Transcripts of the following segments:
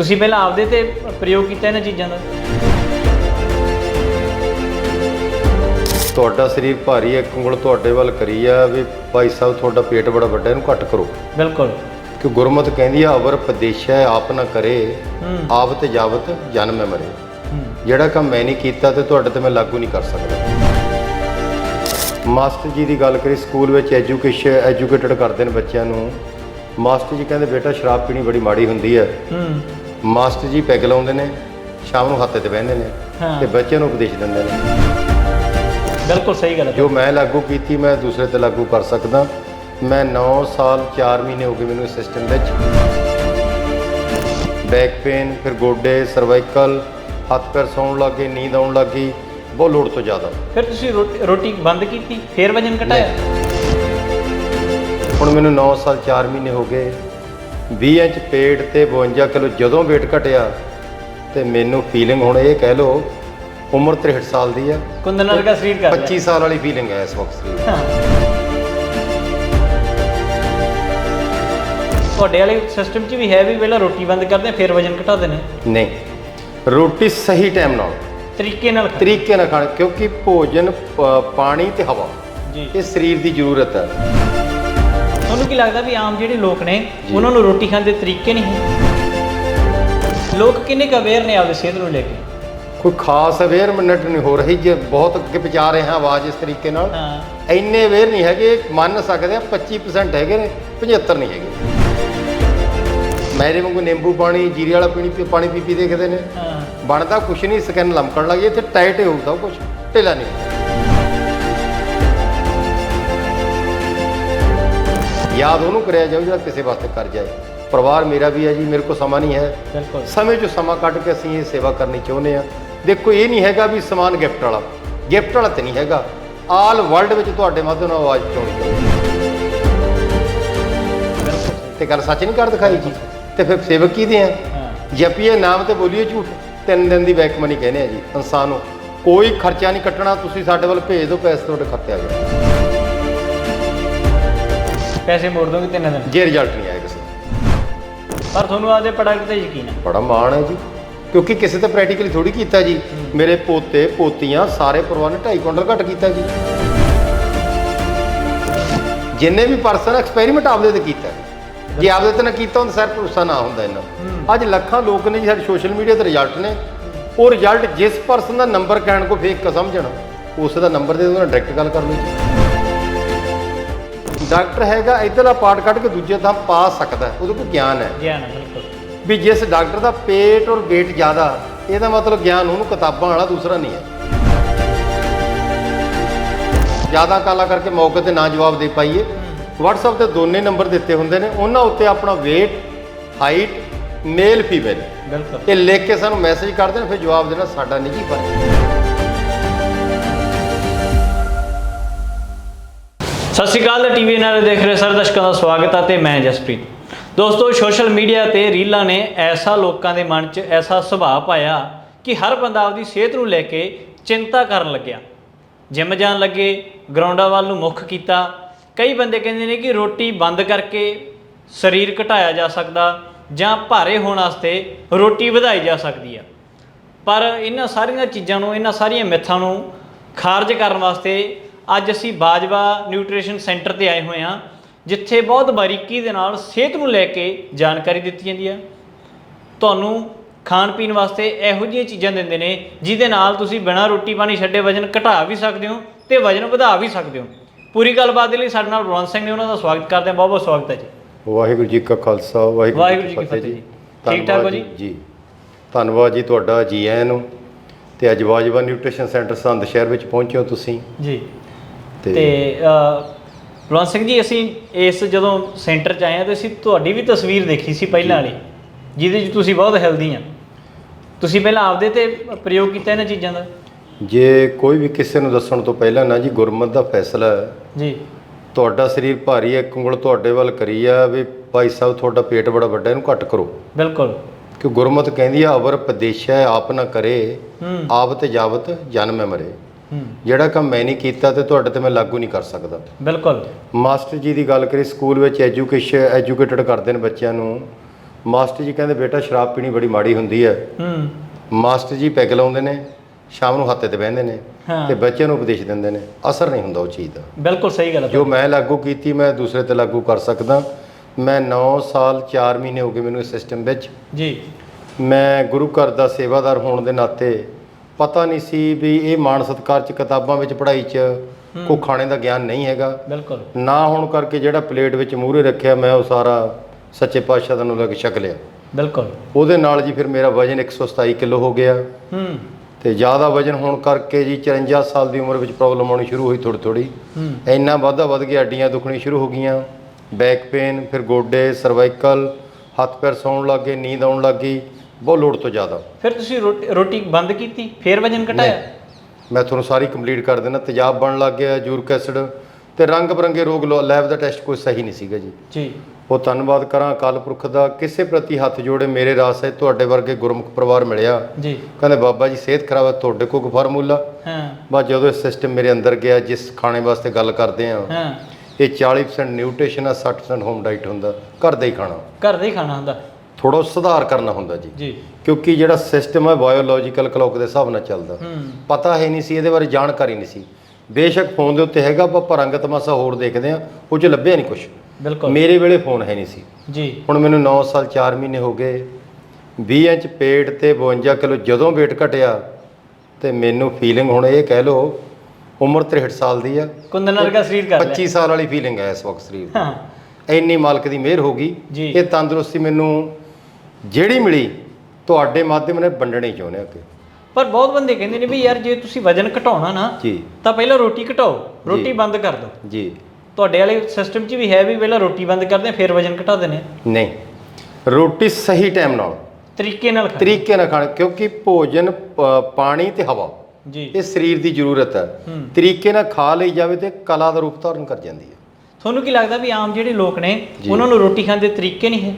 ਤੁਸੀਂ ਪਹਿਲਾਂ ਆਪਦੇ ਤੇ ਪ੍ਰਯੋਗ ਕੀਤਾ ਇਹਨਾਂ ਚੀਜ਼ਾਂ ਦਾ? ਤੁਹਾਡਾ ਸਰੀਰ ਭਾਰੀ ਹੈ ਉਂਗਲ ਤੁਹਾਡੇ ਵੱਲ ਕਰੀ ਆ ਵੀ ਭਾਈ ਸਾਹਿਬ ਤੁਹਾਡਾ ਪੇਟ ਬੜਾ ਵੱਡਾ ਇਹਨੂੰ ਘੱਟ ਕਰੋ। ਬਿਲਕੁਲ। ਕਿ ਗੁਰਮਤ ਕਹਿੰਦੀ ਆ ਅਵਰ ਪਦੇਸ਼ੈ ਆਪ ਨਾ ਕਰੇ ਆਪ ਤੇ ਜਾਵਤ ਜਨਮ ਮਰੇ। ਜਿਹੜਾ ਕੰਮ ਮੈਂ ਨਹੀਂ ਕੀਤਾ ਤੇ ਤੁਹਾਡੇ ਤੇ ਮੈਂ ਲਾਗੂ ਨਹੀਂ ਕਰ ਸਕਦਾ। ਮਾਸਟਰ ਜੀ ਦੀ ਗੱਲ ਕਰੀ ਸਕੂਲ ਵਿੱਚ ਐਜੂਕੇਸ਼ਨ ਐਜੂਕੇਟਡ ਕਰਦੇ ਨੇ ਬੱਚਿਆਂ ਨੂੰ। ਮਾਸਟਰ ਜੀ ਕਹਿੰਦੇ ਬੇਟਾ ਸ਼ਰਾਬ ਪੀਣੀ ਬੜੀ ਮਾੜੀ ਹੁੰਦੀ ਹੂੰ। ਮਾਸਟਰ ਜੀ ਪੈਗ ਲਾਉਂਦੇ ਨੇ ਸ਼ਾਮ ਨੂੰ ਹੱਥ ਤੇ ਬਹਿੰਦੇ ਨੇ ਹਾਂ। ਤੇ ਬੱਚਿਆਂ ਨੂੰ ਉਪਦੇਸ਼ ਦਿੰਦੇ ਨੇ। ਬਿਲਕੁਲ ਸਹੀ ਗੱਲ ਹੈ। ਜੋ ਮੈਂ ਲਾਗੂ ਕੀਤੀ ਮੈਂ ਦੂਸਰੇ ਤੇ ਲਾਗੂ ਕਰ ਸਕਦਾ। ਮੈਂ 9 ਸਾਲ 4 ਮਹੀਨੇ ਹੋ ਗਏ ਮੈਨੂੰ ਇਸ ਸਿਸਟਮ ਵਿੱਚ। ਬੈਕ ਪੇਨ ਫਿਰ ਗੋਡੇ ਸਰਵਾਈਕਲ ਹੱਥ ਪੈਰ ਸੌਣ ਲੱਗੇ ਨੀਂਦ ਆਉਣ ਲੱਗੀ ਬਹੁਤ ਲੋੜ ਤੋਂ ਜ਼ਿਆਦਾ। ਫਿਰ ਤੁਸੀਂ ਰੋਟੀ ਰੋਟੀ ਬੰਦ ਕੀਤੀ ਫਿਰ ਵਜਨ ਘਟਾਇਆ? ਹੁਣ ਮੈਨੂੰ 9 ਸਾਲ 4 ਮਹੀਨੇ ਹੋ ਗਏ। 20 ਇੰਚ ਪੇਟ ਤੇ 52 ਕਿਲੋ ਜਦੋਂ weight ਘਟਿਆ ਤੇ ਮੈਨੂੰ ਫੀਲਿੰਗ ਹੁਣ ਇਹ ਕਹਿ ਲਓ ਉਮਰ 63 ਸਾਲ ਦੀ ਆ। ਕੁੰਦਨ ਵਰਗਾ ਸਰੀਰ ਕਰ ਲਿਆ 25 ਸਾਲ ਵਾਲੀ ਫੀਲਿੰਗ ਹੈ ਇਸ ਵਕਤ ਸਰੀਰ। ਤੁਹਾਡੇ ਵਾਲੇ ਸਿਸਟਮ 'ਚ ਵੀ ਹੈ ਵੀ ਪਹਿਲਾਂ ਰੋਟੀ ਬੰਦ ਕਰਦੇ ਫਿਰ ਵਜਨ ਘਟਾਉਂਦੇ ਨੇ ਨਹੀਂ। ਰੋਟੀ ਸਹੀ ਟਾਈਮ ਨਾਲ। ਤਰੀਕੇ ਨਾਲ। ਤਰੀਕੇ ਨਾਲ ਖਾਣਾ ਕਿਉਂਕਿ ਭੋਜਨ ਪਾਣੀ ਤੇ ਹਵਾ। ਜੀ। ਇਹ ਸਰੀਰ ਦੀ ਜ਼ਰੂਰਤ ਹੈ ਤੁਹਾਨੂੰ ਕੀ ਲੱਗਦਾ ਵੀ ਆਮ ਜਿਹੜੇ ਲੋਕ ਨੇ ਉਹਨਾਂ ਨੂੰ ਰੋਟੀ ਖਾਣ ਦੇ ਤਰੀਕੇ ਨਹੀਂ ਲੋਕ ਕਿੰਨੇ ਕੁ ਅਵੇਅਰ ਨੇ ਆਪਣੀ ਸਿਹਤ ਨੂੰ ਲੈ ਕੇ? ਕੋਈ ਖਾਸ ਅਵੇਅਰਮੈਂਟ ਨਹੀਂ ਹੋ ਰਹੀ ਜੇ ਬਹੁਤ ਅੱਗੇ ਪਹੁੰਚਾ ਰਹੇ ਹਾਂ ਆਵਾਜ਼ ਇਸ ਤਰੀਕੇ ਨਾਲ। ਹਾਂ। ਇੰਨੇ ਅਵੇਅਰ ਨਹੀਂ ਹੈਗੇ ਮੰਨ ਸਕਦੇ ਆ 25% ਹੈਗੇ ਨੇ 75 ਨਹੀਂ ਹੈਗੇ। ਮੇਰੇ ਵਾਂਗੂ ਨਿੰਬੂ ਪਾਣੀ ਜੀਰੇ ਵਾਲਾ ਪੀਣੀ ਪੀ- ਪਾਣੀ ਪੀ ਪੀ ਦੇਖਦੇ ਨੇ। ਹਾਂ। ਬਣਦਾ ਕੁਛ ਨਹੀਂ ਸਕਿਨ ਲਮਕਣ ਲੱਗੀ ਇੱਥੇ ਟਾਈਟ ਹੋ ਸਭ ਕੁਛ ਢਿੱਲਾ ਨਹੀਂ। ਯਾਦ ਉਹਨੂੰ ਕਰਿਆ ਜਾਊ ਜਿਹੜਾ ਕਿਸੇ ਵਾਸਤੇ ਕਰ ਜਾਏ। ਪਰਿਵਾਰ ਮੇਰਾ ਵੀ ਹੈ ਜੀ ਮੇਰੇ ਕੋਲ ਸਮਾਂ ਨਹੀਂ ਹੈ। ਬਿਲਕੁਲ। ਸਮੇਂ 'ਚੋਂ ਸਮਾਂ ਕੱਢ ਕੇ ਅਸੀਂ ਇਹ ਸੇਵਾ ਕਰਨੀ ਚਾਹੁੰਦੇ ਆ ਦੇਖੋ ਇਹ ਨਹੀਂ ਹੈਗਾ ਵੀ ਸਮਾਨ ਗਿਫਟ ਵਾਲਾ। ਗਿਫਟ ਵਾਲਾ ਤੇ ਨਹੀਂ ਹੈਗਾ। ਆਲ ਵਰਲਡ ਵਿੱਚ ਤੁਹਾਡੇ ਮਾਧਿਅਮ ਨਾਲ ਆਵਾਜ਼ ਪਹੁੰਚਾਉਣੀ ਚਾਹੀਦੀ ਤੇ ਗੱਲ ਸੱਚ ਨਹੀਂ ਕਰ ਦਿਖਾਈ ਜੀ? ਤੇ ਫਿਰ ਸੇਵਕ ਕਿਹਦੇ ਆ? ਹਾਂ। ਜਪੀਏ ਨਾਮ ਤੇ ਬੋਲੀਏ ਝੂਠ ਤਿੰਨ ਦਿਨ ਦੀ ਬੈਕ ਮਨੀ ਕਹਿੰਦੇ ਆ ਜੀ। ਇਨਸਾਨ ਨੂੰ ਕੋਈ ਖਰਚਾ ਨਹੀਂ ਕੱਟਣਾ ਤੁਸੀਂ ਸਾਡੇ ਵੱਲ ਭੇਜ ਦਿਓ ਪੈਸੇ ਤੁਹਾਡੇ ਖਾਤੇ ਆ ਜਾਣਗੇ ਪੈਸੇ ਮੋੜ ਦੋਗੇ ਤਿੰਨ ਦਿਨ? ਜੇ ਰਿਜ਼ਲਟ ਨਹੀਂ ਆਇਆ ਕਿਸੇ ਦਾ। ਪਰ ਤੁਹਾਨੂੰ ਆਪਦੇ ਪ੍ਰੋਡਕਟ ਤੇ ਯਕੀਨ ਹੈ ਬੜਾ ਮਾਣ ਹੈ ਜੀ। ਕਿਉਂਕਿ ਕਿਸੇ ਤੇ ਪ੍ਰੈਕਟੀਕਲੀ ਥੋੜੀ ਕੀਤਾ ਜੀ। ਮੇਰੇ ਪੋਤੇ ਪੋਤੀਆਂ ਸਾਰੇ ਪਰਿਵਾਰ ਨੇ 2.5 ਕੁਇੰਟਲ ਘੱਟ ਕੀਤਾ ਜੀ। ਜਿੰਨੇ ਵੀ ਪਰਸਨ ਐਕਸਪੈਰੀਮੈਂਟ ਆਪਦੇ ਤੇ ਕੀਤਾ। ਜੇ ਆਪਦੇ ਤੇ ਨਾ ਕੀਤਾ ਹੁੰਦਾ ਸਰ ਭਰੋਸਾ ਨਾ ਹੁੰਦਾ ਇਹਨਾਂ। ਅੱਜ ਲੱਖਾਂ ਲੋਕ ਨੇ ਜੀ ਸਾਡੇ ਸੋਸ਼ਲ ਮੀਡੀਆ ਤੇ ਰਿਜ਼ਲਟ ਨੇ। ਉਹ ਰਿਜ਼ਲਟ ਜਿਸ ਪਰਸਨ ਦਾ ਨੰਬਰ ਕਹਿਣ ਕੋ ਫੇਕ ਸਮਝਣ। ਉਸ ਦਾ ਨੰਬਰ ਦੇ ਉਹਦੇ ਨਾਲ ਡਾਇਰੈਕਟ ਗੱਲ ਕਰ ਲਓ ਜੀ। ਡਾਕਟਰ ਹੈਗਾ ਇੱਧਰਲਾ ਪਾਰਟ ਕੱਢ ਕੇ ਦੂਜੇ ਥਾਂ ਪਾ ਸਕਦਾ ਉਹਦੇ ਕੋਲ ਗਿਆਨ ਹੈ। ਗਿਆਨ ਬਿਲਕੁਲ। ਵੀ ਜਿਸ ਡਾਕਟਰ ਦਾ ਪੇਟ ਔਰ weight ਜ਼ਿਆਦਾ ਇਹਦਾ ਮਤਲਬ ਗਿਆਨ ਉਹਨੂੰ ਕਿਤਾਬਾਂ ਵਾਲਾ ਦੂਸਰਾ ਨਹੀਂ ਹੈ। ਜ਼ਿਆਦਾ ਕਾਲਾ ਕਰਕੇ ਮੌਕੇ ਤੇ ਨਾ ਜਵਾਬ ਦੇ ਪਾਈਏ। WhatsApp ਤੇ ਦੋਨੇ ਨੰਬਰ ਦਿੱਤੇ ਹੁੰਦੇ ਨੇ। ਉਹਨਾਂ ਉੱਤੇ ਆਪਣਾ weight ਹਾਈਟ ਮੇਲ ਫੀਮੇਲ ਬਿਲਕੁਲ। ਇਹ ਲਿਖ ਕੇ ਸਾਨੂੰ ਮੈਸੇਜ ਕਰ ਦੇਣ ਫਿਰ ਜਵਾਬ ਦੇਣਾ ਸਾਡਾ ਨਿੱਜੀ ਫਰਜ਼ ਹੈ ਸਤਿ ਸ਼੍ਰੀ ਅਕਾਲ ਟੀਵੀ ਨਾਲ ਦੇਖ ਰਹੇ ਸਾਰੇ ਦਰਸ਼ਕਾਂ ਦਾ ਸਵਾਗਤ ਹੈ ਤੇ ਮੈਂ ਜਸਪ੍ਰੀਤ। ਦੋਸਤੋ, ਸੋਸ਼ਲ ਮੀਡੀਆ ਤੇ ਰੀਲਾਂ ਨੇ ਐਸਾ ਲੋਕਾਂ ਦੇ ਮਨ 'ਚ ਐਸਾ ਸੁਭਾਅ ਪਾਇਆ ਕਿ ਹਰ ਬੰਦਾ ਆਪਦੀ ਸਿਹਤ ਨੂੰ ਲੈ ਕੇ ਚਿੰਤਾ ਕਰਨ ਲੱਗਿਆ। ਜਿਮ ਜਾਣ ਲੱਗੇ ਗਰਾਊਂਡਾਂ ਵੱਲ ਨੂੰ ਮੁੱਖ ਕੀਤਾ। ਕਈ ਬੰਦੇ ਕਹਿੰਦੇ ਨੇ ਕਿ ਰੋਟੀ ਬੰਦ ਕਰਕੇ ਸਰੀਰ ਘਟਾਇਆ ਜਾ ਸਕਦਾ ਜਾਂ ਭਾਰੇ ਹੋਣ ਵਾਸਤੇ ਰੋਟੀ ਵਧਾਈ ਜਾ ਸਕਦੀ ਆ। ਪਰ ਇਹਨਾਂ ਸਾਰੀਆਂ ਚੀਜ਼ਾਂ ਨੂੰ, ਇਹਨਾਂ ਸਾਰੀਆਂ ਮਿੱਥਾਂ ਨੂੰ ਖਾਰਜ ਕਰਨ ਵਾਸਤੇ ਅੱਜ ਅਸੀਂ ਬਾਜਵਾ ਨਿਊਟ੍ਰੀਸ਼ਨ ਸੈਂਟਰ ਤੇ ਆਏ ਹੋਏ ਹਾਂ ਜਿੱਥੇ ਬਹੁਤ ਬਾਰੀਕੀ ਦੇ ਨਾਲ ਸਿਹਤ ਨੂੰ ਲੈ ਕੇ ਜਾਣਕਾਰੀ ਦਿੱਤੀ ਜਾਂਦੀ ਹੈ। ਤੁਹਾਨੂੰ ਖਾਣ ਪੀਣ ਵਾਸਤੇ ਇਹੋ ਜਿਹੀਆਂ ਚੀਜ਼ਾਂ ਦਿੰਦੇ ਨੇ ਜਿਹਦੇ ਨਾਲ ਤੁਸੀਂ ਬਿਨਾਂ ਰੋਟੀ ਪਾਣੀ ਛੱਡੇ ਵਜਨ ਘਟਾ ਵੀ ਸਕਦੇ ਹੋ ਤੇ ਵਜਨ ਵਧਾ ਵੀ ਸਕਦੇ ਹੋ। ਪੂਰੀ ਗੱਲਬਾਤ ਦੇ ਲਈ ਸਾਡੇ ਨਾਲ ਬਲਵੰਤ ਸਿੰਘ ਨੇ ਉਹਨਾਂ ਦਾ ਸਵਾਗਤ ਕਰਦੇ ਹਾਂ। ਬਹੁਤ ਬਹੁਤ ਸਵਾਗਤ ਹੈ ਜੀ। ਵਾਹਿਗੁਰੂ ਜੀ ਕਾ ਖਾਲਸਾ ਵਾਹਿਗੁਰੂ ਜੀ ਕੀ ਫਤਿਹ ਜੀ। ਠੀਕ ਠਾਕ ਹੋ ਜੀ? ਜੀ। ਧੰਨਵਾਦ ਜੀ ਤੁਹਾਡਾ ਜੀ ਆਇਆਂ ਨੂੰ। ਤੇ ਅੱਜ ਵਾਜਵਾ ਨਿਊਟ੍ਰੀਸ਼ਨ ਸੈਂਟਰ ਸੰਧ ਸ਼ਹਿਰ ਵਿੱਚ ਪਹੁੰਚੇ ਹੋ ਤੁਸੀਂ। ਜੀ। ਤੇ ਬਲਵੰਤ ਸਿੰਘ ਜੀ ਅਸੀਂ ਇਸ ਜਦੋਂ ਸੈਂਟਰ 'ਚ ਆਏ ਹਾਂ ਤੇ ਅਸੀਂ ਤੁਹਾਡੀ ਵੀ ਤਸਵੀਰ ਦੇਖੀ ਸੀ ਪਹਿਲਾਂ ਵਾਲੀ ਜਿਹਦੇ 'ਚ ਤੁਸੀਂ ਬਹੁਤ ਹੈਲਦੀ ਆ। ਤੁਸੀਂ ਪਹਿਲਾਂ ਆਪਦੇ ਤੇ ਪ੍ਰਯੋਗ ਕੀਤਾ ਇਹਨਾਂ ਚੀਜ਼ਾਂ ਦਾ? ਜੇ ਕੋਈ ਵੀ ਕਿਸੇ ਨੂੰ ਦੱਸਣ ਤੋਂ ਪਹਿਲਾਂ ਨਾ ਜੀ ਗੁਰਮਤ ਦਾ ਫੈਸਲਾ ਹੈ। ਜੀ। ਤੁਹਾਡਾ ਸਰੀਰ ਭਾਰੀ ਹੈ ਉਂਗਲ ਤੁਹਾਡੇ ਵੱਲ ਕਰੀ ਆ ਵੀ ਭਾਈ ਸਾਹਿਬ ਤੁਹਾਡਾ ਪੇਟ ਬੜਾ ਵੱਡਾ ਇਹਨੂੰ ਘੱਟ ਕਰੋ। ਬਿਲਕੁਲ। ਕਿ ਗੁਰਮਤ ਕਹਿੰਦੀ ਆ ਅਵਰ ਪਦੇਸ਼ੈ ਆਪ ਨਾ ਕਰੇ ਆਪ ਤੇ ਜਾਵਤ ਜਨਮ ਮਰੇ। ਜਿਹੜਾ ਕੰਮ ਮੈਂ ਨਹੀਂ ਕੀਤਾ ਤੇ ਤੁਹਾਡੇ ਤੇ ਮੈਂ ਲਾਗੂ ਨਹੀਂ ਕਰ ਸਕਦਾ। ਬਿਲਕੁਲ। ਮਾਸਟਰ ਜੀ ਦੀ ਗੱਲ ਕਰੀ ਸਕੂਲ ਵਿੱਚ ਐਜੂਕੇਸ਼ਨ ਐਜੂਕੇਟਡ ਕਰਦੇ ਨੇ ਬੱਚਿਆਂ ਨੂੰ। ਮਾਸਟਰ ਜੀ ਕਹਿੰਦੇ ਬੇਟਾ ਸ਼ਰਾਬ ਪੀਣੀ ਬੜੀ ਮਾੜੀ ਹੁੰਦੀ ਹੈ। ਹੂੰ। ਮਾਸਟਰ ਜੀ ਪੈਗ ਲਾਉਂਦੇ ਨੇ ਸ਼ਾਮ ਨੂੰ ਹੱਥੇ ਤੇ ਬਹਿੰਦੇ ਨੇ। ਤੇ ਬੱਚਿਆਂ ਨੂੰ ਉਪਦੇਸ਼ ਦਿੰਦੇ ਨੇ। ਅਸਰ ਨਹੀਂ ਹੁੰਦਾ ਉਹ ਚੀਜ਼ ਦਾ। ਬਿਲਕੁਲ ਸਹੀ ਗੱਲ ਹੈ ਜੋ ਮੈਂ ਲਾਗੂ ਕੀਤੀ ਮੈਂ ਦੂਸਰੇ ਤੇ ਲਾਗੂ ਕਰ ਸਕਦਾ। ਮੈਂ 9 ਸਾਲ 4 ਮਹੀਨੇ ਹੋ ਗਏ ਮੈਨੂੰ ਇਸ ਸਿਸਟਮ ਵਿੱਚ। ਜੀ। ਮੈਂ ਗੁਰੂ ਘਰ ਦਾ ਸੇਵਾਦਾਰ ਹੋਣ ਦੇ ਨਾਤੇ ਪਤਾ ਨਹੀਂ ਸੀ ਵੀ ਇਹ ਮਾਣ ਸਤਕਾਰ ਚ ਕਿਤਾਬਾਂ ਵਿੱਚ ਪੜ੍ਹਾਈ ਚ ਕੋ ਖਾਣੇ ਦਾ ਗਿਆਨ ਨਹੀਂ ਹੈਗਾ। ਬਿਲਕੁਲ। ਨਾ ਹੋਣ ਕਰਕੇ ਜਿਹੜਾ ਪਲੇਟ ਵਿੱਚ ਮੂਹਰੇ ਰੱਖਿਆ ਮੈਂ ਉਹ ਸਾਰਾ ਸੱਚੇ ਪਾਤਸ਼ਾਹ ਦਾ ਨੂੰ ਲੱਗ ਛਕ ਲਿਆ। ਬਿਲਕੁਲ। ਉਹਦੇ ਨਾਲ ਜੀ ਫਿਰ ਮੇਰਾ ਵਜਨ 127 ਕਿਲੋ ਹੋ ਗਿਆ। ਹੂੰ। ਤੇ ਜ਼ਿਆਦਾ ਵਜਨ ਹੋਣ ਕਰਕੇ ਜੀ 54 ਸਾਲ ਦੀ ਉਮਰ ਵਿੱਚ ਪ੍ਰੋਬਲਮ ਆਉਣੀ ਸ਼ੁਰੂ ਹੋਈ ਥੋੜੀ ਥੋੜੀ ਹੂੰ। ਇੰਨਾ ਵਾਧਾ ਵੱਧ ਗਿਆ ਹੱਡੀਆਂ ਦੁਖਣੀ ਸ਼ੁਰੂ ਹੋ ਗਈਆਂ। ਬੈਕ ਪੇਨ ਫਿਰ ਗੋਡੇ ਸਰਵਾਈਕਲ ਹੱਥ ਪੈਰ ਸੌਣ ਲੱਗ ਨੀਂਦ ਆਉਣ ਲੱਗ ਬਹੁਤ ਲੋੜ ਤੋਂ ਜ਼ਿਆਦਾ। ਫਿਰ ਤੁਸੀਂ ਰੋਟੀ ਰੋਟੀ ਬੰਦ ਕੀਤੀ ਫਿਰ ਵਜਨ ਘਟਾਇਆ? ਮੈਂ ਤੁਹਾਨੂੰ ਸਾਰੀ ਕੰਪਲੀਟ ਕਰ ਦੇਣਾ ਤੇਜ਼ਾਬ ਬਣਨ ਲੱਗ ਗਿਆ ਯੂਰਿਕ ਐਸਿਡ ਤੇ ਰੰਗ ਬਰੰਗੇ ਰੋਗ ਲੈਬ ਦਾ ਟੈਸਟ ਕੋਈ ਸਹੀ ਨਹੀਂ ਸੀਗਾ ਜੀ। ਜੀ। ਉਹ ਧੰਨਵਾਦ ਕਰਾਂ ਅਕਾਲ ਪੁਰਖ ਦਾ ਕਿਸੇ ਪ੍ਰਤੀ ਹੱਥ ਜੋੜੇ ਮੇਰੇ ਰਾਸ ਹੈ ਤੁਹਾਡੇ ਵਰਗੇ ਗੁਰਮੁਖ ਪਰਿਵਾਰ ਮਿਲਿਆ। ਜੀ। ਕਹਿੰਦੇ ਬਾਬਾ ਜੀ ਸਿਹਤ ਖਰਾਬ ਹੈ ਤੁਹਾਡੇ ਕੋਲ ਕੋਈ ਫਾਰਮੂਲਾ? ਹਾਂ। ਬਸ ਜਦੋਂ ਇਹ ਸਿਸਟਮ ਮੇਰੇ ਅੰਦਰ ਗਿਆ ਜਿਸ ਖਾਣੇ ਵਾਸਤੇ ਗੱਲ ਕਰਦੇ ਆ ਹਾਂ। ਇਹ 40% ਨਿਊਟ੍ਰੀਸ਼ਨ ਆ 60% ਹੋਮ ਡਾਈਟ ਹੁੰਦਾ ਘਰ ਦਾ ਹੀ ਖਾਣਾ। ਘਰ ਦਾ ਹੀ ਖਾਣਾ ਹੁੰਦਾ। ਥੋੜਾ ਸੁਧਾਰ ਕਰਨਾ ਹੁੰਦਾ ਜੀ। ਜੀ। ਕਿਉਂਕਿ ਜਿਹੜਾ ਸਿਸਟਮ ਹੈ ਬਾਇਓਲੋਜੀਕਲ ਕਲੌਕ ਦੇ ਹਿਸਾਬ ਨਾਲ ਚੱਲਦਾ। ਹੂੰ। ਪਤਾ ਹੈ ਨਹੀਂ ਸੀ ਇਹਦੇ ਬਾਰੇ ਜਾਣਕਾਰੀ ਨਹੀਂ ਸੀ। ਬੇਸ਼ੱਕ ਫੋਨ ਦੇ ਉੱਤੇ ਹੈਗਾ ਆਪਾਂ ਪਰੰਗ ਤਮਾਸਾ ਹੋਰ ਦੇਖਦੇ ਆ ਉਹ 'ਚ ਲੱਭਿਆ ਨਹੀਂ ਕੁਝ ਬਿਲਕੁਲ। ਮੇਰੇ ਵੇਲੇ ਫੋਨ ਹੈ ਨਹੀਂ ਸੀ। ਜੀ। ਹੁਣ ਮੈਨੂੰ 9 ਸਾਲ 4 ਮਹੀਨੇ ਹੋ ਗਏ। 20 ਇੰਚ ਪੇਟ ਤੇ 52 ਕਿਲੋ ਜਦੋਂ weight ਘਟਿਆ ਤੇ ਮੈਨੂੰ ਫੀਲਿੰਗ ਹੁਣ ਇਹ ਕਹਿ ਲਓ ਉਮਰ 63 ਸਾਲ ਦੀ ਆ। ਕੁੰਦਨ ਵਰਗਾ ਸਰੀਰ ਕਰ ਲਿਆ 25 ਸਾਲ ਵਾਲੀ ਫੀਲਿੰਗ ਹੈ ਇਸ ਵਕਤ ਸਰੀਰ ਦੀ। ਹਾਂ। ਇੰਨੀ ਮਾਲਕ ਦੀ ਮਿਹਰ ਹੋ ਗਈ। ਇਹ ਤੰਦਰੁਸਤੀ ਮੈਨੂੰ ਜਿਹੜੀ ਮਿਲੀ ਤੁਹਾਡੇ ਮਾਧਿਅਮ ਨਾਲ ਵੰਡਣੀ ਚਾਹੁੰਦੇ ਹਾਂ ਅੱਗੇ। ਪਰ ਬਹੁਤ ਬੰਦੇ ਕਹਿੰਦੇ ਨੇ ਵੀ ਯਾਰ ਜੇ ਤੁਸੀਂ ਵਜਨ ਘਟਾਉਣਾ ਨਾ ਜੀ। ਤਾਂ ਪਹਿਲਾਂ ਰੋਟੀ ਘਟਾਓ ਰੋਟੀ। ਬੰਦ ਕਰ ਦਿਓ। ਜੀ। ਤੁਹਾਡੇ ਵਾਲੇ ਸਿਸਟਮ 'ਚ ਵੀ ਹੈ ਵੀ ਪਹਿਲਾਂ ਰੋਟੀ ਬੰਦ ਕਰਦੇ ਆ ਫਿਰ ਵਜਨ ਘਟਾ ਦਿੰਦੇ ਆ। ਨਹੀਂ। ਰੋਟੀ ਸਹੀ ਟਾਈਮ ਨਾਲ। ਤਰੀਕੇ ਨਾਲ ਖਾਓ ਤਰੀਕੇ ਨਾਲ ਖਾਣਾ ਕਿਉਂਕਿ ਭੋਜਨ ਪ- ਪਾਣੀ ਤੇ ਹਵਾ। ਜੀ। ਇਹ ਸਰੀਰ ਦੀ ਜ਼ਰੂਰਤ ਹੈ। ਤਰੀਕੇ ਨਾਲ ਖਾ ਲਈ ਜਾਵੇ ਤੇ ਕਲਾ ਦਾ ਰੂਪ ਧਾਰਨ ਕਰ ਜਾਂਦੀ ਹੈ। ਤੁਹਾਨੂੰ ਕੀ ਲੱਗਦਾ ਵੀ ਆਮ ਜਿਹੜੇ ਲੋਕ ਨੇ। ਉਹਨਾਂ ਨੂੰ ਰੋਟੀ ਖਾਣ ਦੇ ਤਰੀਕੇ ਨਹੀਂ ਹੈ?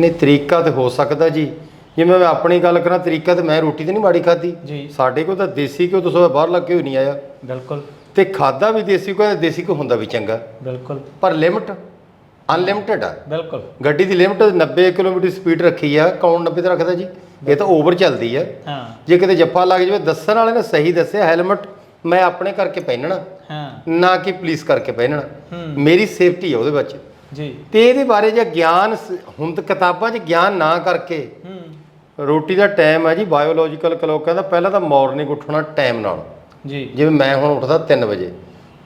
ਨਹੀਂ ਤਰੀਕਾ ਤੇ ਹੋ ਸਕਦਾ ਜੀ। ਜਿਵੇਂ ਮੈਂ ਆਪਣੀ ਗੱਲ ਕਰਾਂ ਤਰੀਕਾ ਤੇ ਮੈਂ ਰੋਟੀ ਤੇ ਨਹੀਂ ਮਾੜੀ ਖਾਦੀ ਜੀ। ਸਾਡੇ ਕੋਲ ਤਾਂ ਦੇਸੀ ਘਿਓ ਤੋਂ ਸਵਾ ਬਾਹਰ ਲੱਗ ਕੇ ਹੋਈ ਨਹੀਂ ਆਇਆ। ਬਿਲਕੁਲ। ਤੇ ਖਾਦਾ ਵੀ ਦੇਸੀ ਘਿਓ ਦੇਸੀ ਘਿਓ ਹੁੰਦਾ ਵੀ ਚੰਗਾ। ਬਿਲਕੁਲ। ਪਰ ਲਿਮਟ ਅਨਲਿਮਟਿਡ ਆ। ਬਿਲਕੁਲ। ਗੱਡੀ ਦੀ ਲਿਮਟ 90 ਕਿਲੋਮੀਟਰ ਸਪੀਡ ਰੱਖੀ ਆ। ਕੌਣ 90 ਤੇ ਰੱਖਦਾ ਜੀ? ਇਹ ਤਾਂ ਓਵਰ ਚੱਲਦੀ ਆ। ਹਾਂ। ਜੇ ਕਿਤੇ ਜੱਫਾ ਲੱਗ ਜਾਵੇ ਦੱਸਣ ਵਾਲੇ ਨੇ ਸਹੀ ਦੱਸਿਆ ਹੈਲਮਟ ਮੈਂ ਆਪਣੇ ਕਰਕੇ ਪਹਿਨਣਾ। ਹਾਂ। ਨਾ ਕਿ ਪੁਲਿਸ ਕਰਕੇ ਪਹਿਨਣਾ। ਮੇਰੀ ਸੇਫਟੀ ਆ ਉਹਦੇ ਵਿੱਚ। ਜੀ। ਤੇ ਇਹਦੇ ਬਾਰੇ ਜੇ ਗਿਆਨ ਸ- ਹੁਣ ਤਾਂ ਕਿਤਾਬਾਂ 'ਚ ਗਿਆਨ ਨਾ ਕਰਕੇ ਹੂੰ। ਰੋਟੀ ਦਾ ਟਾਈਮ ਹੈ ਜੀ ਬਾਇਓਲੋਜੀਕਲ ਕਲੋਕ ਕਹਿੰਦਾ ਪਹਿਲਾਂ ਤਾਂ ਮਾਰਨਿੰਗ ਉੱਠਣਾ ਟਾਈਮ ਨਾਲ। ਜੀ। ਜਿਵੇਂ ਮੈਂ ਹੁਣ ਉੱਠਦਾ 3 ਵਜੇ।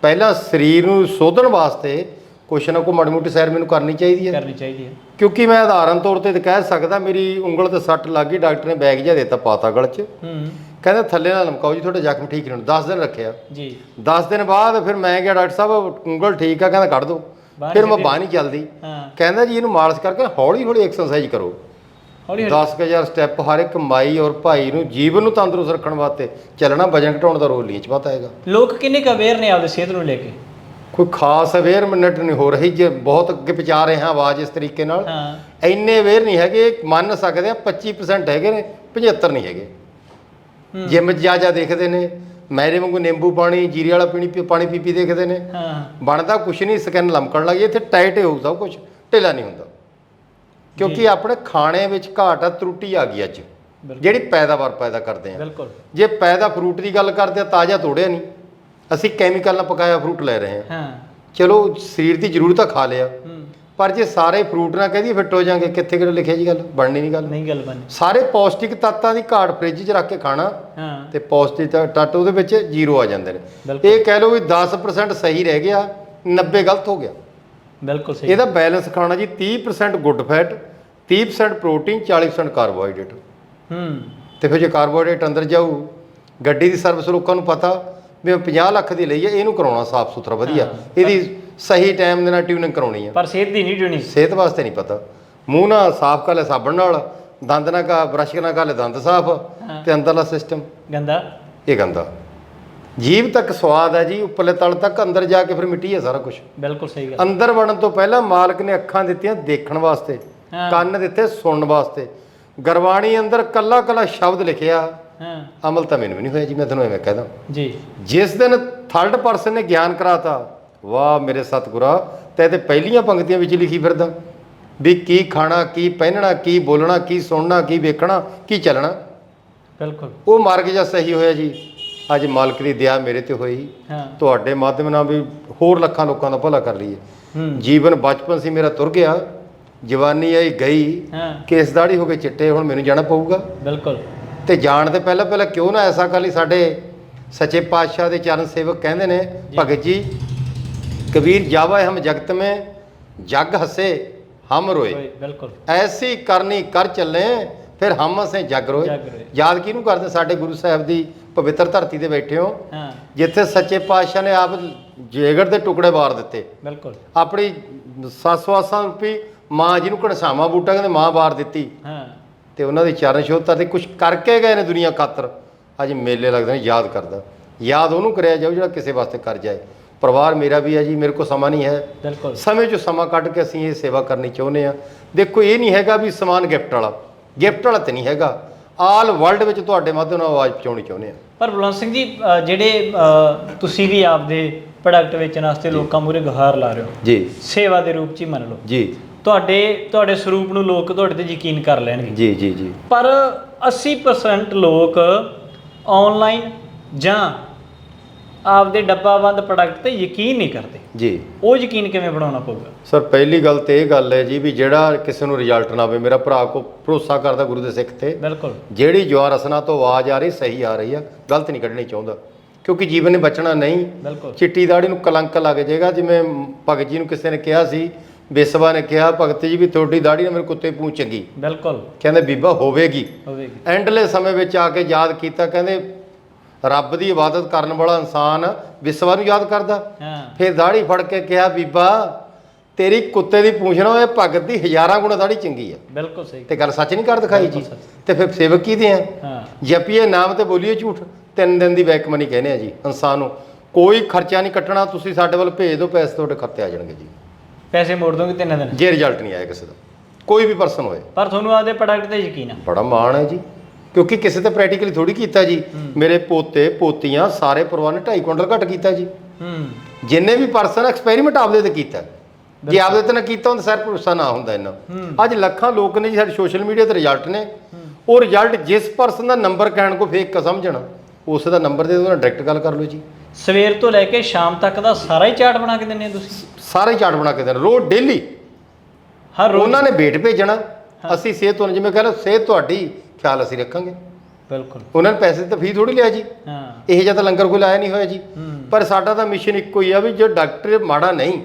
ਪਹਿਲਾਂ ਸਰੀਰ ਨੂੰ ਸੋਧਣ ਵਾਸਤੇ ਕੁਛ ਨਾ ਕੋਈ ਮਾੜੀ ਮੋਟੀ ਸੈਰ ਮੈਨੂੰ ਕਰਨੀ ਚਾਹੀਦੀ ਹੈ। ਕਰਨੀ ਚਾਹੀਦੀ ਹੈ। ਕਿਉਂਕਿ ਮੈਂ ਉਦਾਹਰਨ ਤੌਰ ਤੇ ਤਾਂ ਕਹਿ ਸਕਦਾ ਮੇਰੀ ਉਂਗਲ ਤੇ ਸੱਟ ਲੱਗ ਗਈ ਡਾਕਟਰ ਨੇ ਬੈਗ ਜਿਹਾ ਦਿੱਤਾ ਪਾਤਾ ਗਲ 'ਚ। ਹੂੰ। ਕਹਿੰਦਾ ਥੱਲੇ ਨਾਲ ਲਮਕਾਓ ਜੀ ਤੁਹਾਡਾ ਜ਼ਖਮ ਠੀਕ ਨਹੀਂ ਹੋਣਾ 10 ਦਿਨ ਰੱਖਿਆ। ਜੀ। 10 ਦਿਨ ਬਾਅਦ ਫਿਰ ਮੈਂ ਕਿਹਾ ਡਾਕਟਰ ਸਾਹਿਬ ਉਂਗਲ ਠੀਕ ਆ ਕਹਿੰਦਾ ਕੱਢ ਦਿਓ ਫਿਰ ਮੈਂ ਬਾਹ ਨਹੀਂ ਚੱਲਦੀ। ਹਾਂ। ਕਹਿੰਦਾ ਜੀ ਇਹਨੂੰ ਮਾਲਿਸ਼ ਕਰਕੇ ਹੌਲੀ ਹੌਲੀ ਐਕਸਰਸਾਈਜ਼ ਕਰੋ। ਹੌਲੀ ਹੌਲੀ। 10000 ਸਟੈਪ ਹਰ ਇੱਕ ਮਾਈ ਔਰ ਭਾਈ ਨੂੰ ਜੀਵਨ ਨੂੰ ਤੰਦਰੁਸਤ ਰੱਖਣ ਵਾਸਤੇ ਚੱਲਣਾ ਵਜਨ ਘਟਾਉਣ ਦਾ ਰੋਲ ਨਹੀਂ ਚ ਪਤਾ ਹੈਗਾ। ਲੋਕ ਕਿੰਨੇ ਕੁ ਅਵੇਅਰ ਨੇ ਆਪਦੀ ਸਿਹਤ ਨੂੰ ਲੈ ਕੇ? ਕੋਈ ਖਾਸ ਅਵੇਅਰਮੈਂਟ ਨਹੀਂ ਹੋ ਰਹੀ ਜੇ ਬਹੁਤ ਅੱਗੇ ਪਹੁੰਚਾ ਰਹੇ ਹਾਂ ਆਵਾਜ਼ ਇਸ ਤਰੀਕੇ ਨਾਲ। ਹਾਂ। ਇੰਨੇ ਅਵੇਅਰ ਨਹੀਂ ਹੈਗੇ ਮੰਨ ਸਕਦੇ ਆ 25% ਹੈਗੇ ਨੇ 75 ਨਹੀਂ ਹੈਗੇ। ਜਿਮ ਜਾ ਜਾ ਦੇਖਦੇ ਨੇ ਮੇਰੇ ਵਾਂਗੂ ਨਿੰਬੂ ਪਾਣੀ ਜੀਰੇ ਵਾਲਾ ਪੀਣੀ ਪੀ- ਪਾਣੀ ਪੀ ਪੀ ਦੇਖਦੇ ਨੇ। ਹਾਂ। ਬਣਦਾ ਕੁਛ ਨਹੀਂ ਸਕਿਨ ਲਮਕਣ ਲੱਗੀ ਇੱਥੇ ਟਾਈਟ ਹੋਊ ਸਭ ਕੁਝ ਢਿੱਲਾ ਨਹੀਂ ਹੁੰਦਾ। ਕਿਉਂਕਿ ਆਪਣੇ ਖਾਣੇ ਵਿੱਚ ਘਾਟ ਆ ਤਰੁੱਟੀ ਆ ਗਈ ਅੱਜ। ਬਿਲਕੁਲ। ਜਿਹੜੀ ਪੈਦਾਵਾਰ ਪੈਦਾ ਕਰਦੇ ਆ। ਬਿਲਕੁਲ। ਜੇ ਪੈਦਾ ਫਰੂਟ ਦੀ ਗੱਲ ਕਰਦੇ ਆ ਤਾਜ਼ਾ ਤੋੜਿਆ ਨਹੀਂ। ਅਸੀਂ ਕੈਮੀਕਲ ਨਾਲ ਪਕਾਇਆ ਫਰੂਟ ਲੈ ਰਹੇ ਹਾਂ ਹਾਂ। ਚਲੋ ਸਰੀਰ ਦੀ ਜ਼ਰੂਰਤ ਆ ਖਾ ਲਿਆ। ਹੂੰ। ਪਰ ਜੇ ਸਾਰੇ ਫਰੂਟ ਨਾਲ ਕਹਦੀ ਫਿੱਟ ਹੋ ਜਾਾਂਗੇ। ਕਿੱਥੇ ਕਿਹੜੇ ਲਿਖਿਆ ਜੀ ਗੱਲ? ਬਣਨੀ ਨਹੀਂ ਗੱਲ। ਨਹੀਂ ਗੱਲ ਬਣੀ ਸਾਰੇ ਪੌਸ਼ਟਿਕ ਤੱਤਾਂ ਦੀ ਘਾਟ ਫ੍ਰਿਜ 'ਚ ਰੱਖ ਕੇ ਖਾਣਾ ਹਾਂ। ਤੇ ਪੌਸ਼ਟਿਕ ਤੱਤ ਉਹਦੇ ਵਿੱਚ ਜ਼ੀਰੋ ਆ ਜਾਂਦੇ ਨੇ। ਇਹ ਕਹਿ ਲਓ ਵੀ 10% ਸਹੀ ਰਹਿ ਗਿਆ 90 ਗਲਤ ਹੋ ਗਿਆ। ਬਿਲਕੁਲ ਸਹੀ। ਇਹਦਾ ਬੈਲੈਂਸ ਖਾਣਾ ਜੀ 30% ਗੁੱਡ ਫੈਟ 30% ਪ੍ਰੋਟੀਨ 40% ਕਾਰਬੋਹਾਈਡਰੇਟ ਹੂੰ। ਤੇ ਫਿਰ ਜੇ ਕਾਰਬੋਹਾਈਡਰੇਟ ਅੰਦਰ ਜਾਊ ਗੱਡੀ ਦੀ ਸਰਵਿਸ ਲੋਕਾਂ ਨੂੰ ਪਤਾ ਵੀ ਮੈਂ 50 ਲੱਖ ਦੀ ਲਈ ਹੈ ਇਹਨੂੰ ਕਰਾਉਣਾ ਸਾਫ਼ ਸੁਥਰਾ ਵਧੀਆ। ਇਹਦੀ ਸਹੀ ਟਾਈਮ ਦੇ ਨਾਲ ਟਿਊਨਿੰਗ ਕਰਾਉਣੀ ਆ। ਪਰ ਸਿਹਤ ਦੀ ਨਹੀਂ ਟੁਣੀ ਸਿਹਤ ਵਾਸਤੇ ਨਹੀਂ ਪਤਾ। ਮੂੰਹ ਨਾਲ ਸਾਫ਼ ਕਰ ਲੈ ਸਾਬਣ ਨਾਲ ਦੰਦ ਨਾਲ ਕਾ ਬਰਸ਼ ਨਾਲ ਕਰ ਲੈ ਦੰਦ ਸਾਫ਼। ਤੇ ਅੰਦਰਲਾ ਸਿਸਟਮ ਗੰਦਾ। ਇਹ ਗੰਦਾ। ਜੀਭ ਤੱਕ ਸਵਾਦ ਹੈ ਜੀ ਉੱਪਰਲੇ ਤਲ ਤੱਕ ਅੰਦਰ ਜਾ ਕੇ ਫਿਰ ਮਿੱਟੀ ਹੈ ਸਾਰਾ ਕੁਝ ਬਿਲਕੁਲ ਸਹੀ ਗੱਲ। ਅੰਦਰ ਵੜਨ ਤੋਂ ਪਹਿਲਾਂ ਮਾਲਕ ਨੇ ਅੱਖਾਂ ਦਿੱਤੀਆਂ ਦੇਖਣ ਵਾਸਤੇ। ਕੰਨ ਦਿੱਤੇ ਸੁਣਨ ਵਾਸਤੇ। ਗਰਵਾਣੀ ਅੰਦਰ ਕੱਲਾ ਕੱਲਾ ਸ਼ਬਦ ਲਿਖਿਆ। ਹਾਂ। ਅਮਲ ਤਾਂ ਮੈਨੂੰ ਵੀ ਨਹੀਂ ਹੋਇਆ ਜੀ ਮੈਂ ਤੁਹਾਨੂੰ ਐਵੇਂ ਕਹਦਾ ਜੀ। ਜਿਸ ਦਿਨ ਥਰਡ ਪਰਸਨ ਨੇ ਗਿਆਨ ਕਰਾਤਾ ਵਾਹ ਮੇਰੇ ਸਤਿਗੁਰਾ ਤੇ ਤੇ ਪਹਿਲੀਆਂ ਪੰਕਤੀਆਂ ਵਿੱਚ ਲਿਖੀ ਫਿਰਦਾ। ਵੀ ਕੀ ਖਾਣਾ ਕੀ ਪਹਿਨਣਾ ਕੀ ਬੋਲਣਾ ਕੀ ਸੁਣਨਾ ਕੀ ਵੇਖਣਾ ਕੀ ਚੱਲਣਾ? ਬਿਲਕੁਲ। ਉਹ ਮਾਰਗ ਜਾਂ ਸਹੀ ਹੋਇਆ ਜੀ। ਅੱਜ ਮਾਲਕ ਦੀ ਦਇਆ ਮੇਰੇ ਤੇ ਹੋਈ। ਹਾਂ। ਤੁਹਾਡੇ ਮਾਧਿਅਮ ਨਾਲ ਵੀ ਹੋਰ ਲੱਖਾਂ ਲੋਕਾਂ ਦਾ ਭਲਾ ਕਰ ਲਈਏ। ਜੀਵਨ ਬਚਪਨ ਸੀ ਮੇਰਾ ਤੁਰ ਗਿਆ। ਜਵਾਨੀ ਆਈ ਗਈ। ਕੇਸ ਦਾੜੀ ਹੋ ਕੇ ਚਿੱਟੇ ਹੁਣ ਮੈਨੂੰ ਜਾਣਾ ਪਊਗਾ। ਬਿਲਕੁਲ। ਤੇ ਜਾਣ ਦੇ ਪਹਿਲਾਂ ਪਹਿਲਾਂ ਕਿਉਂ ਨਾ ਐਸਾ ਕਰ ਲਈ ਸਾਡੇ ਸੱਚੇ ਪਾਤਸ਼ਾਹ ਦੇ ਚਰਨ ਸੇਵਕ ਕਹਿੰਦੇ ਨੇ ਭਗਤ ਜੀ ਕਬੀਰ ਜਾਵਾ ਹਮ ਜਗਤ ਮੇ ਜਗ ਹਸੇ ਹਮ ਰੋਏ। ਕੋਈ ਬਿਲਕੁਲ। ਐਸੀ ਕਰਨੀ ਕਰ ਚੱਲੇ ਫਿਰ ਹਮ ਹਸੇ ਜਗ ਰੋਏ। ਜਗ ਰੋਏ। ਯਾਦ ਕਿਹਨੂੰ ਕਰਦੇ ਸਾਡੇ ਗੁਰੂ ਸਾਹਿਬ ਦੀ ਪਵਿੱਤਰ ਧਰਤੀ ਤੇ ਬੈਠੇ ਹੋ? ਹਾਂ। ਜਿੱਥੇ ਸੱਚੇ ਪਾਤਸ਼ਾਹ ਨੇ ਆਪ ਜੇਗੜ ਦੇ ਟੁਕੜੇ ਵਾਰ ਦਿੱਤੇ। ਬਿਲਕੁਲ। ਆਪਣੀ ਸਸਵਾਸਾਂ ਰੂਪੀ ਮਾਂ ਜਿਹਨੂੰ ਕਣਸਾਵਾ ਬੂਟਾ ਕਹਿੰਦੇ ਮਾਂ ਵਾਰ ਦਿੱਤੀ। ਹਾਂ। ਤੇ ਉਹਨਾਂ ਦੀ ਚਰਨ ਛੋਹਤਾ ਤੇ ਕੁਝ ਕਰਕੇ ਗਏ ਨੇ ਦੁਨੀਆ ਖਾਤਰ। ਅੱਜ ਮੇਲੇ ਲੱਗਦੇ ਨੇ ਯਾਦ ਕਰਦਾ। ਯਾਦ ਉਹਨੂੰ ਕਰਿਆ ਜਾਊ ਜਿਹੜਾ ਕਿਸੇ ਵਾਸਤੇ ਕਰ ਜਾਏ। ਪਰਿਵਾਰ ਮੇਰਾ ਵੀ ਹੈ ਜੀ ਮੇਰੇ ਕੋਲ ਸਮਾਂ ਨਹੀਂ ਹੈ। ਬਿਲਕੁਲ। ਸਮੇਂ 'ਚੋਂ ਸਮਾਂ ਕੱਢ ਕੇ ਅਸੀਂ ਇਹ ਸੇਵਾ ਕਰਨੀ ਚਾਹੁੰਦੇ ਆ ਦੇਖੋ ਇਹ ਨਹੀਂ ਹੈਗਾ ਵੀ ਸਮਾਨ ਗਿਫਟ ਵਾਲਾ। ਗਿਫਟ ਵਾਲਾ ਤੇ ਨਹੀਂ ਹੈਗਾ। ਆਲ ਵਰਲਡ ਵਿੱਚ ਤੁਹਾਡੇ ਮਾਧਿਅਮ ਨਾਲ ਆਵਾਜ਼ ਪਹੁੰਚਾਉਣੀ ਚਾਹੁੰਦੇ ਆ ਪਰ ਬਲਵੰਤ ਸਿੰਘ ਜੀ ਅ, ਜਿਹੜੇ ਅ, ਤੁਸੀਂ ਵੀ ਆਪਦੇ ਪ੍ਰੋਡਕਟ ਵੇਚਣ ਵਾਸਤੇ ਲੋਕਾਂ ਮੂਰੇ ਗੁਹਾਰ ਲਾ ਰਹੇ ਹੋ। ਜੀ। ਸੇਵਾ ਦੇ ਰੂਪ 'ਚ ਹੀ ਮੰਨ ਲਓ। ਜੀ। ਤੁਹਾਡੇ ਤੁਹਾਡੇ ਸਰੂਪ ਨੂੰ ਲੋਕ ਤੁਹਾਡੇ ਤੇ ਯਕੀਨ ਕਰ ਲੈਣਗੇ। ਜੀ ਜੀ ਜੀ। ਪਰ 80% ਲੋਕ ਆਨਲਾਈਨ ਜਾਂ ਆਪਦੇ ਡੱਬਾਬੰਦ ਪ੍ਰੋਡਕਟ ਤੇ ਯਕੀਨ ਨਹੀਂ ਕਰਦੇ। ਜੀ। ਉਹ ਯਕੀਨ ਕਿਵੇਂ ਬਣਾਉਣਾ ਪਊਗਾ? ਸਰ ਪਹਿਲੀ ਗੱਲ ਤੇ ਇਹ ਗੱਲ ਹੈ ਜੀ ਵੀ ਜਿਹੜਾ ਕਿਸੇ ਨੂੰ ਰਿਜ਼ਲਟ ਨਾ ਆਵੇ ਮੇਰਾ ਭਰਾ ਕੋ ਭਰੋਸਾ ਕਰਦਾ ਗੁਰੂ ਦੇ ਸਿੱਖ ਤੇ। ਬਿਲਕੁਲ। ਜਿਹੜੀ ਜਵਾਰ ਰਸਨਾ ਤੋਂ ਆਵਾਜ਼ ਆ ਰਹੀ ਸਹੀ ਆ ਰਹੀ ਆ ਗਲਤ ਨਹੀਂ ਕੱਢਣੀ ਚਾਹੁੰਦਾ। ਕਿਉਂਕਿ ਜੀਵਨ ਨੇ ਬਚਣਾ ਨਹੀਂ। ਬਿਲਕੁਲ। ਚਿੱਟੀ ਦਾੜੀ ਨੂੰ ਕਲੰਕ ਲੱਗ ਜਾਏਗਾ ਜਿਵੇਂ ਭਗਤ ਜੀ ਨੂੰ ਕਿਸੇ ਨੇ ਕਿਹਾ ਸੀ ਬੇਸਵਾ ਨੇ ਕਿਹਾ ਭਗਤ ਜੀ ਵੀ ਤੁਹਾਡੀ ਦਾੜੀ ਨਾਲ ਮੇਰੇ ਕੁੱਤੇ ਪੂੰਛ ਚੰਗੀ। ਬਿਲਕੁਲ। ਕਹਿੰਦੇ ਬੀਬਾ ਹੋਵੇਗੀ। ਹੋਵੇਗੀ। ਐਂਡਲੇ ਸਮੇਂ ਵਿੱਚ ਆ ਕੇ ਯਾਦ ਕੀਤਾ ਕਹਿੰਦੇ ਰੱਬ ਦੀ ਇਬਾਦਤ ਕਰਨ ਵਾਲਾ ਇਨਸਾਨ ਵਿਸਵਾ ਨੂੰ ਯਾਦ ਕਰਦਾ। ਹਾਂ। ਫਿਰ ਦਾੜੀ ਫੜ ਕੇ ਕਿਹਾ ਬੀਬਾ ਤੇਰੀ ਕੁੱਤੇ ਦੀ ਪੂੰਛ ਨਾ ਇਹ ਭਗਤ ਦੀ ਹਜ਼ਾਰਾਂ ਗੁਣਾ ਦਾੜੀ ਚੰਗੀ ਆ। ਬਿਲਕੁਲ ਸਹੀ। ਤੇ ਗੱਲ ਸੱਚ ਨਹੀਂ ਕਰ ਦਿਖਾਈ ਜੀ। ਤੇ ਫਿਰ ਸੇਵਕ ਕਿਹਦੇ ਆ? ਹਾਂ। ਜਪੀਏ ਨਾਮ ਤੇ ਬੋਲੀਏ ਝੂਠ ਤਿੰਨ ਦਿਨ ਦੀ ਬੈਕ ਮਨੀ ਕਹਿੰਦੇ ਆ ਜੀ ਇਨਸਾਨ ਨੂੰ। ਕੋਈ ਖਰਚਾ ਨਹੀਂ ਕੱਟਣਾ ਤੁਸੀਂ ਸਾਡੇ ਵੱਲ ਭੇਜ ਦਿਓ ਪੈਸੇ ਤੁਹਾਡੇ ਖਾਤੇ ਆ ਜਾਣਗੇ ਜੀ। ਪੈਸੇ ਮੋੜ ਦੋਗੇ ਤਿੰਨ ਦਿਨ। ਜੇ ਰਿਜ਼ਲਟ ਨਹੀਂ ਆਇਆ ਕਿਸੇ ਦਾ। ਕੋਈ ਵੀ ਪਰਸਨ ਹੋਏ। ਪਰ ਤੁਹਾਨੂੰ ਆਪਦੇ ਪ੍ਰੋਡਕਟ ਤੇ ਯਕੀਨ ਆ। ਬੜਾ ਮਾਣ ਹੈ ਜੀ। ਕਿਉਂਕਿ ਕਿਸੇ ਤੇ ਪ੍ਰੈਕਟੀਕਲੀ ਥੋੜੀ ਕੀਤਾ ਜੀ। ਮੇਰੇ ਪੋਤੇ ਪੋਤੀਆਂ ਸਾਰੇ ਪਰਿਵਾਰ ਨੇ 2.5 ਕੁਇੰਟਲ ਘੱਟ ਕੀਤਾ ਜੀ। ਹੂੰ। ਜਿੰਨੇ ਵੀ ਪਰਸਨ ਐਕਸਪੈਰੀਮੈਂਟ ਆਪਦੇ ਤੇ ਕੀਤਾ। ਜੇ ਆਪਦੇ ਤੇ ਨਾ ਕੀਤਾ ਹੁੰਦਾ ਸਰ ਭਰੋਸਾ ਨਾ ਹੁੰਦਾ ਇਹਨਾਂ ਅੱਜ ਲੱਖਾਂ ਲੋਕ ਨੇ ਜੀ ਸਾਡੇ ਸੋਸ਼ਲ ਮੀਡੀਆ ਤੇ ਰਿਜ਼ਲਟ ਨੇ। ਉਹ ਰਿਜ਼ਲਟ ਜਿਸ ਪਰਸਨ ਦਾ ਨੰਬਰ ਕਹਿਣ ਕੋ ਫੇਕ ਕਾ ਸਮਝਣਾ। ਉਸ ਦਾ ਨੰਬਰ ਦੇ ਦੋ ਡਾਇਰੈਕਟ ਗੱਲ ਕਰ ਲਓ ਜੀ। ਸਵੇਰ ਤੋਂ ਲੈ ਕੇ ਸ਼ਾਮ ਤੱਕ ਦਾ ਸਾਰਾ ਹੀ ਚਾਰਟ ਬਣਾ ਕੇ ਦਿੰਦੇ ਆ ਤੁਸੀਂ? ਸਾਰੇ ਚਾਰਟ ਬਣਾ ਕੇ ਦੇਣ ਰੋਜ਼ ਡੇਲੀ ਹਰ ਰੋਜ਼? ਉਹਨਾਂ ਨੇ ਵੇਟ ਭੇਜਣਾ। ਅਸੀਂ ਸਿਹਤ ਤੁਹਾਨੂੰ ਜਿਵੇਂ ਕਹਿੰਦਾ ਸਿਹਤ ਤੁਹਾਡੀ ਖਿਆਲ ਅਸੀਂ ਰੱਖਾਂਗੇ। ਬਿਲਕੁਲ। ਉਹਨਾਂ ਨੇ ਪੈਸੇ ਤਾਂ ਫੀ ਥੋੜੀ ਲਿਆ ਜੀ। ਹਾਂ। ਇਹ ਜਿਹਾ ਤਾਂ ਲੰਗਰ ਕੋਈ ਲਾਇਆ ਨਹੀਂ ਹੋਇਆ ਜੀ। ਹੂੰ। ਪਰ ਸਾਡਾ ਤਾਂ ਮਿਸ਼ਨ ਇੱਕੋ ਹੀ ਆ ਵੀ ਜੋ ਡਾਕਟਰ ਮਾੜਾ ਨਹੀਂ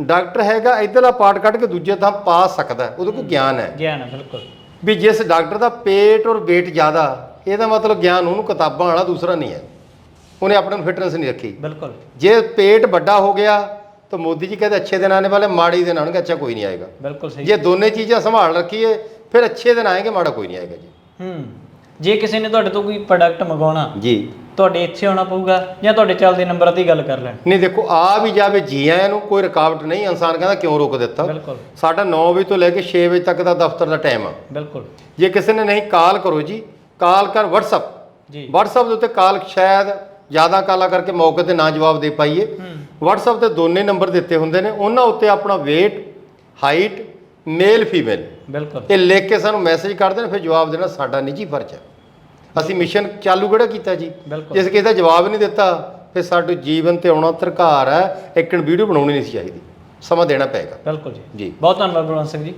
ਡਾਕਟਰ ਹੈਗਾ ਇਧਰਲਾ ਪਾਰਟ ਕੱਢ ਕੇ ਦੂਜੇ ਥਾਂ ਪਾ ਸਕਦਾ ਹੈ, ਉਹਦੇ ਕੋਲ ਗਿਆਨ ਹੈ। ਗਿਆਨ ਆ ਬਿਲਕੁਲ। ਵੀ ਜਿਸ ਡਾਕਟਰ ਦਾ ਪੇਟ ਔਰ weight ਜ਼ਿਆਦਾ ਇਹਦਾ ਮਤਲਬ ਗਿਆਨ ਉਹਨੂੰ ਕਿਤਾਬਾਂ ਵਾਲਾ ਦੂਸਰਾ ਨਹੀਂ ਹੈ। ਉਹਨੇ ਆਪਣੇ ਨੂੰ ਫਿਟਨੈਸ ਨਹੀਂ ਰੱਖੀ। ਬਿਲਕੁਲ। ਜੇ ਪੇਟ ਵੱਡਾ ਹੋ ਗਿਆ ਤਾਂ ਮੋਦੀ ਜੀ ਕਹਿੰਦੇ ਅੱਛੇ ਦਿਨ ਆने ਵਾਲੇ ਮਾੜੇ ਦਿਨ ਆਣਗੇ ਅੱਛਾ ਕੋਈ ਨਹੀਂ ਆਏਗਾ। ਬਿਲਕੁਲ ਸਹੀ। ਜੇ ਦੋਨੇ ਚੀਜ਼ਾਂ ਸੰਭਾਲ ਰੱਖੀਏ ਫਿਰ ਅੱਛੇ ਦਿਨ ਆਏਗੇ ਮਾੜਾ ਕੋਈ ਨਹੀਂ ਆਏਗਾ ਜੀ। ਹੂੰ। ਜੇ ਕਿਸੇ ਨੇ ਤੁਹਾਡੇ ਤੋਂ ਕੋਈ ਪ੍ਰੋਡਕਟ ਮੰਗਾਉਣਾ ਜੀ। ਤੁਹਾਡੇ ਇੱਥੇ ਆਉਣਾ ਪਊਗਾ ਜਾਂ ਤੁਹਾਡੇ ਚੱਲਦੇ ਨੰਬਰਾਂ ਤੇ ਹੀ ਗੱਲ ਕਰ ਲੈਣ। ਨਹੀਂ ਦੇਖੋ ਆ ਵੀ ਜਾਵੇ ਜੀ ਆਇਆਂ ਨੂੰ ਕੋਈ ਰੁਕਾਵਟ ਨਹੀਂ ਇਨਸਾਨ ਕਹਿੰਦਾ ਕਿਉਂ ਰੋਕ ਦਿੱਤਾ? ਬਿਲਕੁਲ। ਸਾਡਾ 9 ਵਜੇ ਤੋਂ ਲੈ ਕੇ 6 ਵਜੇ ਤੱਕ ਦਾ ਦਫ਼ਤਰ ਦਾ ਟਾਈਮ ਆ। ਬਿਲਕੁਲ। ਜੇ ਕਿਸੇ ਨੇ ਨਹੀਂ ਕਾਲ ਕਰੋ ਜੀ। ਕਾਲ ਕਰ WhatsApp ਜੀ। WhatsApp ਦੇ ਉੱਤੇ ਕਾਲ ਸ਼ਾਇਦ ਜ਼ਿਆਦਾ ਕਾਲਾਂ ਕਰਕੇ ਮੌਕੇ ਤੇ ਨਾ ਜਵਾਬ ਦੇ ਪਾਈਏ। WhatsApp ਤੇ ਦੋਨੇ ਨੰਬਰ ਦਿੱਤੇ ਹੁੰਦੇ ਨੇ। ਉਹਨਾਂ ਉੱਤੇ ਆਪਣਾ weight ਹਾਈਟ ਮੇਲ ਫੀਮੇਲ ਬਿਲਕੁਲ। ਇਹ ਲਿਖ ਕੇ ਸਾਨੂੰ ਮੈਸੇਜ ਕਰਦੇ ਨੇ ਫਿਰ ਜਵਾਬ ਦੇਣਾ ਸਾਡਾ ਨਿੱਜੀ ਫਰਜ਼ ਹੈ। ਅਸੀਂ ਮਿਸ਼ਨ ਚਾਲੂ ਕਿਹੜਾ ਕੀਤਾ ਜੀ? ਜਿਸ ਕਿਸੇ ਦਾ ਜਵਾਬ ਨਹੀਂ ਦਿੱਤਾ ਫਿਰ ਸਾਡੇ ਜੀਵਨ ਤੇ ਆਉਣਾ ਧਰਕਾਰ ਹੈ। ਇੱਕ ਵੀਡੀਓ ਬਣਾਉਣੀ ਨਹੀਂ ਸੀ ਚਾਹੀਦੀ। ਸਮਾਂ ਦੇਣਾ ਪਏਗਾ। ਬਿਲਕੁਲ ਜੀ। ਜੀ। ਬਹੁਤ ਧੰਨਵਾਦ ਬਲਵੰਤ ਸਿੰਘ ਜੀ।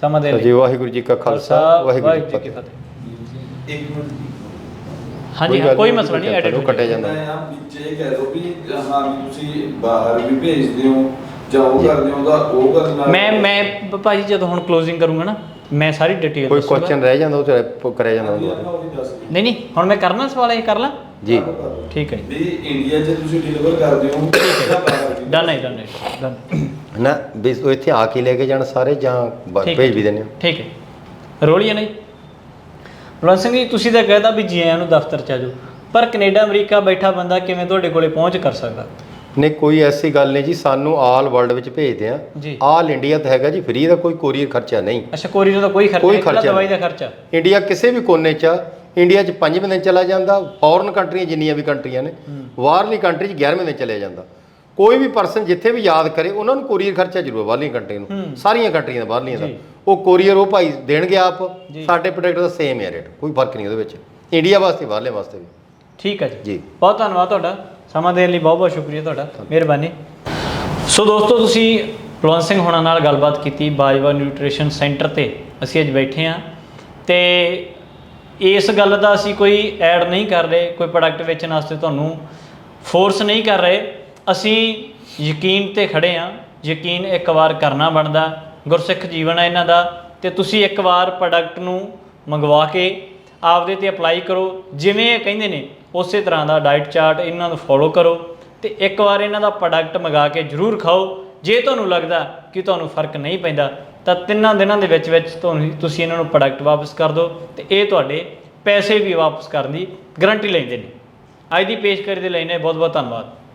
ਸਮਾਂ ਦੇ ਲਈ। ਜੀ ਵਾਹਿਗੁਰੂ ਜੀ ਕਾ ਖਾਲਸਾ ਵਾਹਿਗੁਰੂ ਜੀ ਕੀ ਫਤਿਹ। ਇੱਕ ਮਿੰਟ ਹਾਂਜੀ ਹਾਂ, ਕੋਈ ਮਸਲਾ ਨਹੀਂ ਐਡਿਟ ਕੱਟਿਆ ਜਾਂਦਾ। ਮੈਂ ਆ ਵਿੱਚ ਇਹ ਕਹਿ ਦੋ ਵੀ ਹਾਂ ਤੁਸੀਂ ਬਾਹਰ ਵੀ ਭੇਜਦੇ ਹੋ। ਜਾਂ ਉਹ ਕਰਦੇ ਹੋ ਉਹਦਾ ਉਹ ਕਰਨਾ ਮੈਂ ਮੈਂ ਭਾਜੀ ਜਦੋਂ ਹੁਣ ਕਲੋਜ਼ਿੰਗ ਕਰੂੰਗਾ ਨਾ ਮੈਂ ਸਾਰੀ ਡਿਟੇਲ ਕੋਈ ਕੁਐਸਚਨ ਰਹਿ ਜਾਂਦਾ ਉਹ ਤੇ ਪ- ਕਰਿਆ ਜਾਂਦਾ ਦੁਬਾਰਾ। ਨਹੀਂ ਨਹੀਂ ਹੁਣ ਮੈਂ ਕਰਨਾ ਸਵਾਲ ਇਹ ਕਰ ਲਾਂ? ਜੀ। ਠੀਕ ਹੈ ਜੀ। ਵੀ ਇੰਡੀਆ 'ਚ ਤੁਸੀਂ ਡਿਲੀਵਰ ਕਰਦੇ ਹੋ ਡਨ ਹੈ ਡਨ ਹੈ ਡਨ ਨਾ ਵੀ ਉਹ ਇੱਥੇ ਆ ਕੇ ਲੈ ਕੇ ਜਾਣ ਸਾਰੇ ਜਾਂ। ਭੇਜ ਵੀ ਦਿੰਦੇ ਹੋ? ਠੀਕ ਹੈ। ਰੋਲੀਏ ਨਹੀਂ ਬਲਵੰਤ ਸਿੰਘ ਜੀ ਤੁਸੀਂ ਤਾਂ ਕਹਿਤਾ ਵੀ ਜੀ ਆਇਆਂ ਨੂੰ ਦਫ਼ਤਰ ਚ ਆਜੋ ਪਰ ਕੈਨੇਡਾ ਅਮਰੀਕਾ ਬੈਠਾ ਬੰਦਾ ਕਿਵੇਂ ਤੁਹਾਡੇ ਕੋਲੇ ਪਹੁੰਚ ਕਰ ਸਕਦਾ? ਨਹੀਂ ਕੋਈ ਐਸੀ ਗੱਲ ਨਹੀਂ ਜੀ ਸਾਨੂੰ ਆਲ ਵਰਲਡ ਵਿੱਚ ਭੇਜਦੇ ਆ। ਜੀ। ਆਲ ਇੰਡੀਆ ਤਾਂ ਹੈਗਾ ਜੀ ਫ੍ਰੀ ਦਾ ਕੋਈ ਕੋਰੀਅਰ ਖਰਚਾ ਨਹੀਂ। ਅੱਛਾ ਕੋਰੀਅਰ ਦਾ ਕੋਈ ਖਰਚਾ ਕੋਈ ਨਹੀਂ ਖਰਚਾ ਦਵਾਈ ਦਾ ਖਰਚਾ? ਇੰਡੀਆ ਕਿਸੇ ਵੀ ਕੋਨੇ 'ਚ ਆ, ਇੰਡੀਆ 'ਚ 5 ਦਿਨ ਚਲਾ ਜਾਂਦਾ ਫੋਰਨ ਕੰਟਰੀਆਂ ਜਿੰਨੀਆਂ ਵੀ ਕੰਟਰੀਆਂ ਨੇ ਬਾਹਰਲੀ ਕੰਟਰੀ 'ਚ 11ਵੇਂ ਦਿਨ ਚਲਿਆ ਜਾਂਦਾ। ਕੋਈ ਵੀ ਪਰਸਨ ਜਿੱਥੇ ਵੀ ਯਾਦ ਕਰੇ ਉਹਨਾਂ ਨੂੰ ਕੋਰੀਅਰ ਖਰਚਾ ਜ਼ਰੂਰ ਹੈ ਬਾਹਰਲੀਆਂ ਕੰਟਰੀਆਂ ਨੂੰ। ਸਾਰੀਆਂ ਕੰਟਰੀਆਂ ਦਾ ਬਾਹਰਲੀਆਂ ਦਾ। ਉਹ ਕੋਰੀਅਰ ਉਹ ਭਾਈ ਦੇਣਗੇ ਆਪ। ਸਾਡੇ ਪ੍ਰੋਡਕਟ ਦਾ ਸੇਮ ਹੈ ਰੇਟ ਕੋਈ ਫ਼ਰਕ ਨਹੀਂ ਉਹਦੇ ਵਿੱਚ। ਇੰਡੀਆ ਵਾਸਤੇ ਬਾਹਰਲੇ ਵਾਸਤੇ ਵੀ। ਠੀਕ ਹੈ ਜੀ। ਜੀ। ਬਹੁਤ ਧੰਨਵਾਦ ਤੁਹਾਡਾ। ਸਮਾਂ ਦੇਣ ਲਈ ਬਹੁਤ ਬਹੁਤ ਸ਼ੁਕਰੀਆ ਤੁਹਾਡਾ। ਮਿਹਰਬਾਨੀ। ਸੋ ਦੋਸਤੋ, ਤੁਸੀਂ ਕੁਲਵੰਤ ਸਿੰਘ ਹੋਣਾ ਨਾਲ ਗੱਲਬਾਤ ਕੀਤੀ ਬਾਜਵਾ ਨਿਊਟ੍ਰੀਸ਼ਨ ਸੈਂਟਰ ਤੇ। ਅਸੀਂ ਅੱਜ ਬੈਠੇ ਹਾਂ। ਤੇ ਇਸ ਗੱਲ ਦਾ ਅਸੀਂ ਕੋਈ ਐਡ ਨਹੀਂ ਕਰ ਰਹੇ, ਕੋਈ ਪ੍ਰੋਡਕਟ ਵੇਚਣ ਵਾਸਤੇ ਤੁਹਾਨੂੰ ਫੋਰਸ ਨਹੀਂ ਕਰ ਰਹੇ। ਅਸੀਂ ਯਕੀਨ ਤੇ ਖੜੇ ਹਾਂ, ਯਕੀਨ ਇੱਕ ਵਾਰ ਕਰਨਾ ਬਣਦਾ, ਗੁਰਸਿੱਖ ਜੀਵਨ ਹੈ ਇਹਨਾਂ ਦਾ। ਤੇ ਤੁਸੀਂ ਇੱਕ ਵਾਰ ਪ੍ਰੋਡਕਟ ਨੂੰ ਮੰਗਵਾ ਕੇ ਆਪਦੇ ਤੇ ਅਪਲਾਈ ਕਰੋ। ਜਿਵੇਂ ਇਹ ਕਹਿੰਦੇ ਨੇ ਉਸੇ ਤਰ੍ਹਾਂ ਦਾ ਡਾਈਟ ਚਾਰਟ ਇਹਨਾਂ ਨੂੰ ਫੋਲੋ ਕਰੋ ਤੇ ਇੱਕ ਵਾਰ ਇਹਨਾਂ ਦਾ ਪ੍ਰੋਡਕਟ ਮੰਗਾ ਕੇ ਜ਼ਰੂਰ ਖਾਓ। ਜੇ ਤੁਹਾਨੂੰ ਲੱਗਦਾ ਕਿ ਤੁਹਾਨੂੰ ਫ਼ਰਕ ਨਹੀਂ ਪੈਂਦਾ, ਤਾਂ ਤਿੰਨਾਂ ਦਿਨਾਂ ਦੇ ਵਿੱਚ ਵਿੱਚ ਤੁਹਾਨੂੰ ਤੁਸੀਂ ਇਹਨਾਂ ਨੂੰ ਪ੍ਰੋਡਕਟ ਵਾਪਸ ਕਰ ਦਿਓ ਤੇ ਇਹ ਤੁਹਾਡੇ ਪੈਸੇ ਵੀ ਵਾਪਸ ਕਰਨ ਦੀ ਗਾਰੰਟੀ ਲੈਂਦੇ ਨੇ। ਅੱਜ ਦੀ ਪੇਸ਼ਕਰੀ ਦੇ ਲਈ ਨੇ ਬਹੁਤ ਬਹੁਤ ਧੰਨਵਾਦ।